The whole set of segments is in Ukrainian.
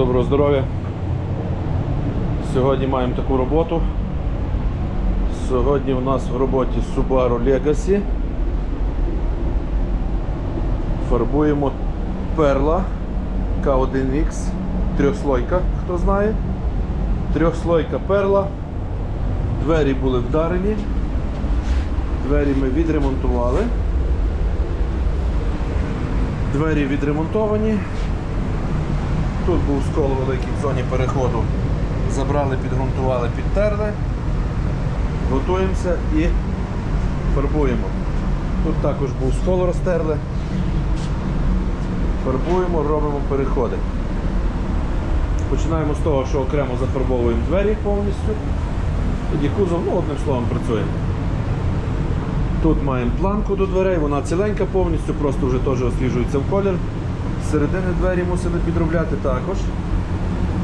Доброго здоров'я. Сьогодні маємо таку роботу. Сьогодні у нас в роботі Subaru Legacy. Фарбуємо перла К1X, трьохслойка, хто знає. Трьохслойка перла. Двері були вдарені. Двері ми відремонтували. Двері відремонтовані. Тут був скол великий в зоні переходу. Забрали, підґрунтували, підтерли. Готуємося і фарбуємо. Тут також був скол розтерли. Фарбуємо, робимо переходи. Починаємо з того, що окремо зафарбовуємо двері повністю. Тоді кузов, ну одним словом, працюємо. Тут маємо планку до дверей, вона ціленька повністю, просто вже теж освіжується в колір. Середини двері мусили підробляти також,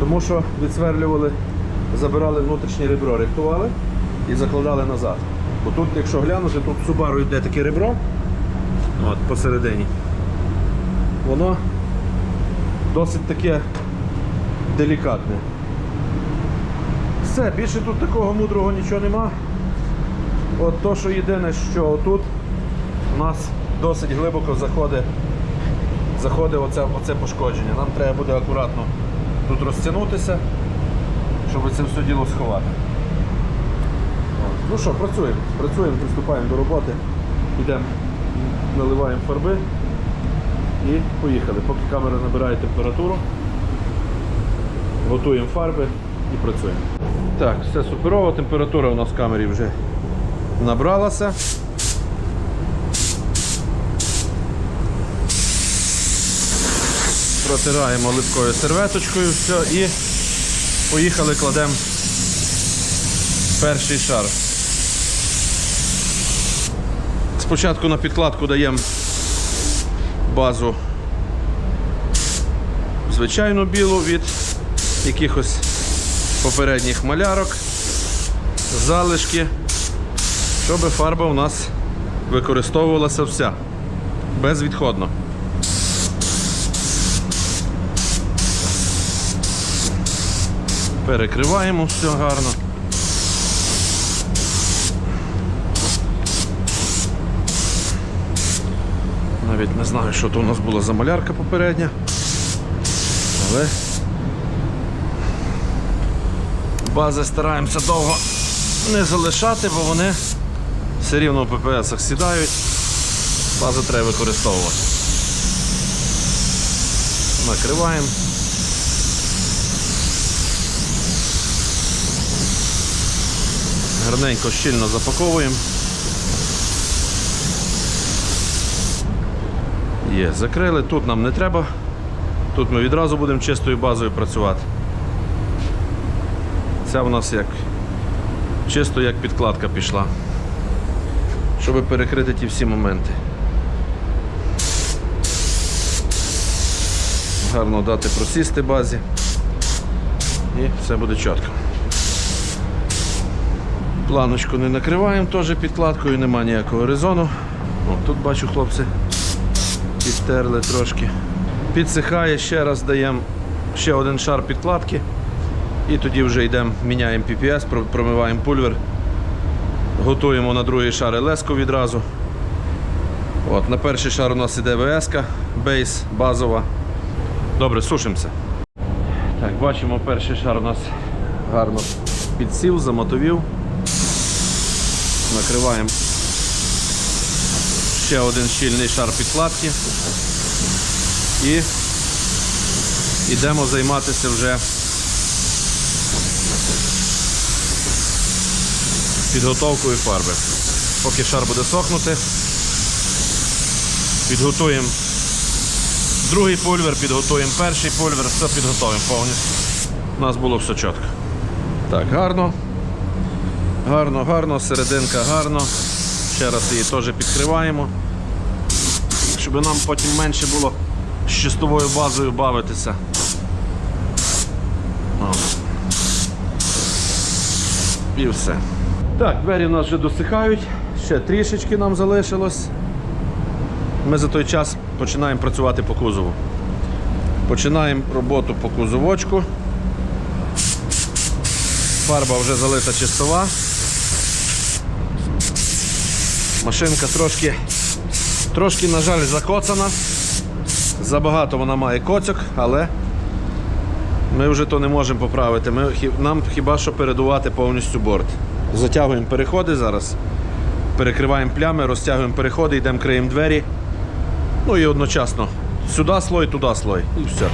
тому що відсверлювали, забирали внутрішнє ребро, рихтували і закладали назад. Бо тут, якщо глянути, тут Subaru йде таке ребро от, посередині. Воно досить таке делікатне. Все, більше тут такого мудрого нічого нема. От то, що єдине, що тут у нас досить глибоко заходить, заходить оце, оце пошкодження. Нам треба буде акуратно тут розтягнутися, щоб це все діло сховати. Ну що, працюємо, працюємо, приступаємо до роботи, йдемо, наливаємо фарби і поїхали. Поки камера набирає температуру, готуємо фарби і працюємо. Так, все суперово, температура у нас в камері вже набралася. Протираємо липкою серветочкою, все, і поїхали, кладемо перший шар. Спочатку на підкладку даємо базу звичайну білу від якихось попередніх малярок, залишки щоб фарба у нас використовувалася вся безвідходно. Перекриваємо все гарно. Навіть не знаю, що то у нас була за малярка попередня. Але бази стараємося довго не залишати, бо вони все рівно в ППС сідають. Базу треба використовувати. Накриваємо. Гарненько щільно запаковуємо. Є, закрили, тут нам не треба. Тут ми відразу будемо чистою базою працювати. Це в нас як чисто як підкладка пішла, щоб перекрити ті всі моменти. Гарно дати просісти базі і все буде чітко. Планочку не накриваємо теж підкладкою, нема ніякого резону. О, тут бачу хлопці підтерли трошки. Підсихає, ще раз даємо ще один шар підкладки. І тоді вже йдемо, міняємо PPS, промиваємо пульвер, готуємо на другий шар леску відразу. От, на перший шар у нас іде ВС, бейс, базова. Добре, сушимося. Так, бачимо, перший шар у нас гарно підсів, замотовів. Накриваємо ще один щільний шар підкладки. І йдемо займатися вже підготовкою фарби. Поки шар буде сохнути, підготуємо другий пульвер, підготуємо перший пульвер, все підготуємо повністю. У нас було все чітко. Так, гарно. Гарно, гарно, серединка гарно. Ще раз її теж підкриваємо, щоб нам потім менше було з чистовою базою бавитися. О. І все. Так, двері у нас вже досихають, ще трішечки нам залишилось. Ми за той час починаємо працювати по кузову. Починаємо роботу по кузовочку. Фарба вже залита чистова. Машинка трошки, трошки, на жаль, закоцана. Забагато вона має коцьок, але ми вже то не можемо поправити. Ми, нам хіба що передувати повністю борт. Затягуємо переходи зараз, перекриваємо плями, розтягуємо переходи, йдемо криємо двері. Ну і одночасно сюди слой, туди слой. І все.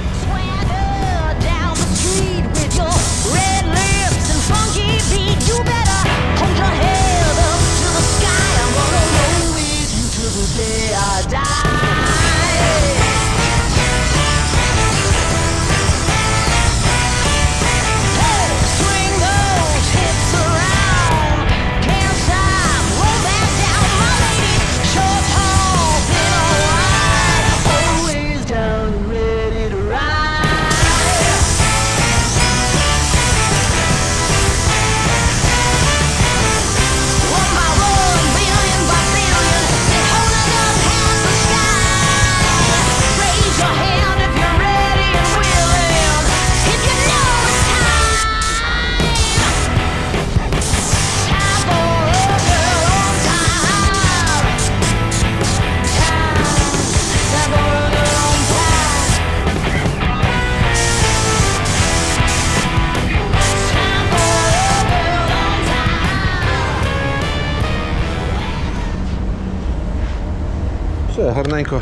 Гарненько.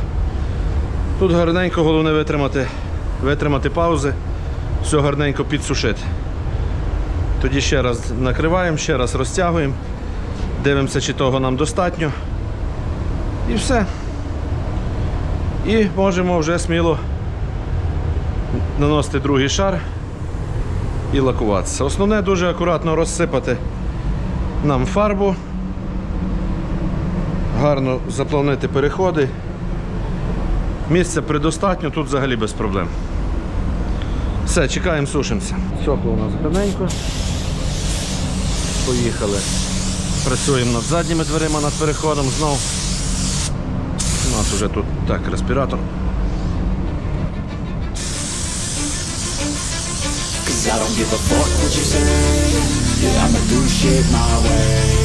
Тут гарненько, головне витримати, витримати паузи, все гарненько підсушити. Тоді ще раз накриваємо, ще раз розтягуємо, дивимося, чи того нам достатньо. І все. І можемо вже сміло наносити другий шар і лакуватися. Основне дуже акуратно розсипати нам фарбу, гарно заплавнити переходи. Місця предостатньо, тут взагалі без проблем. Все, чекаємо, сушимося. Сохло у нас гарненько. Поїхали. Працюємо над задніми дверима, над переходом знов. У нас вже тут так, респіратор. I don't give a fuck what you say Yeah, I'ma do shit my way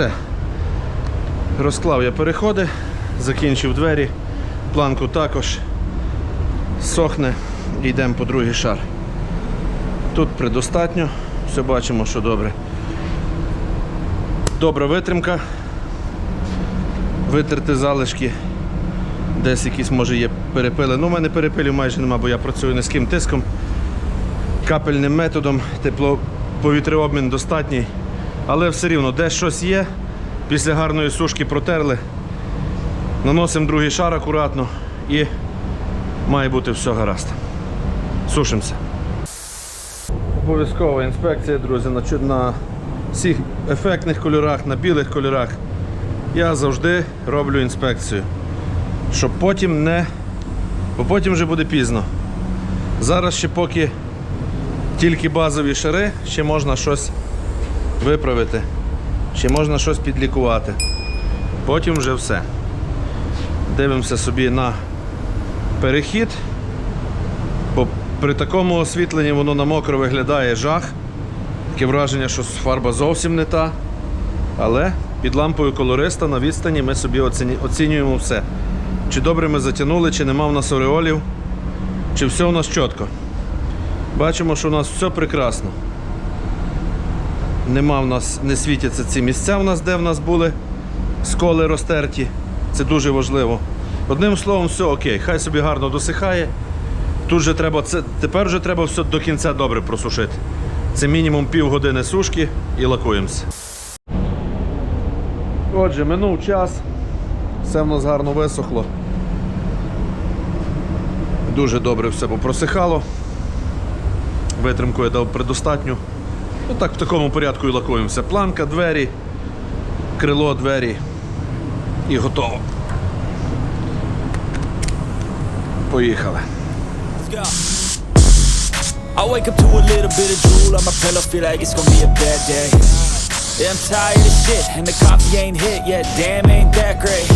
Все. Розклав я переходи, закінчив двері, планку також сохне і йдемо по другий шар. Тут предостатньо, все бачимо, що добре. Добра витримка. Витерти залишки. Десь якісь може є перепили. Ну, у мене перепилів майже нема, бо я працюю низьким тиском. Капельним методом, теплоповітряобмін достатній. Але все рівно, де щось є, після гарної сушки протерли. Наносимо другий шар акуратно і має бути все гаразд. Сушимося. Обов'язкова інспекція, друзі, на всіх ефектних кольорах, на білих кольорах. Я завжди роблю інспекцію. Щоб потім не. Бо потім вже буде пізно. Зараз ще поки тільки базові шари, ще можна щось виправити. Ще можна щось підлікувати. Потім вже все. Дивимося собі на перехід. Бо при такому освітленні воно на мокро виглядає жах. Таке враження, що фарба зовсім не та. Але під лампою колориста на відстані ми собі оцінюємо все. Чи добре ми затягнули, чи нема в нас ореолів, чи все у нас чітко. Бачимо, що у нас все прекрасно. Нема в нас, не світяться ці місця в нас, де в нас були сколи розтерті. Це дуже важливо. Одним словом, все окей, хай собі гарно досихає. Тут же треба, це, тепер вже треба все до кінця добре просушити. Це мінімум півгодини сушки і лакуємося. Отже, минув час. Все в нас гарно висохло. Дуже добре все попросихало. Витримку я дав предостатню. Ну так в такому порядку і лакуємося. Планка, двері, крило, двері. І готово. Поїхали. I wake up to a little bit of drool on my pillow, feel like it's gonna be a bad day. Yeah, I'm tired of shit, and the coffee ain't hit yet, damn, ain't that great.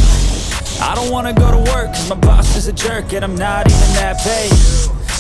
I don't wanna go to work, cause my boss is a jerk, and I'm not even that paid.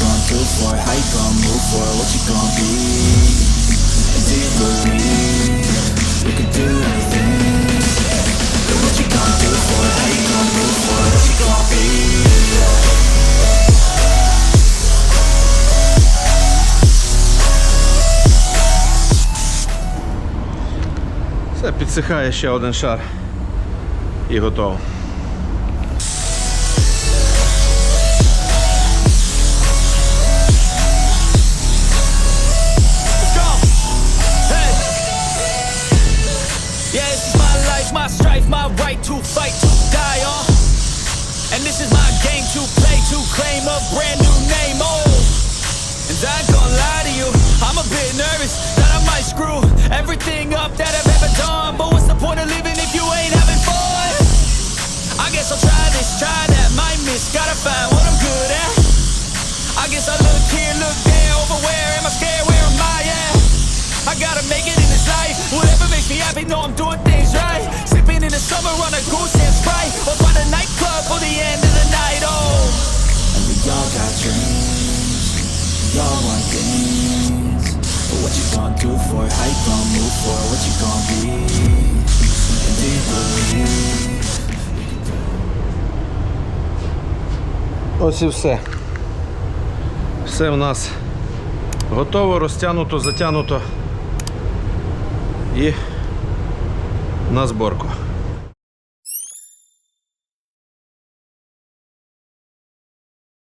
Gonna do for it? How you gonna move for? What you gonna be? And do you believe you can do anything? But what you gonna do for? How you gonna move for? What you gonna be? Підсихає ще один шар. І готово. What do for it? How you gon' move for it? What you gon' be? And do you believe? Ось і все. Все в нас готово, розтягнуто, затягнуто і на зборку.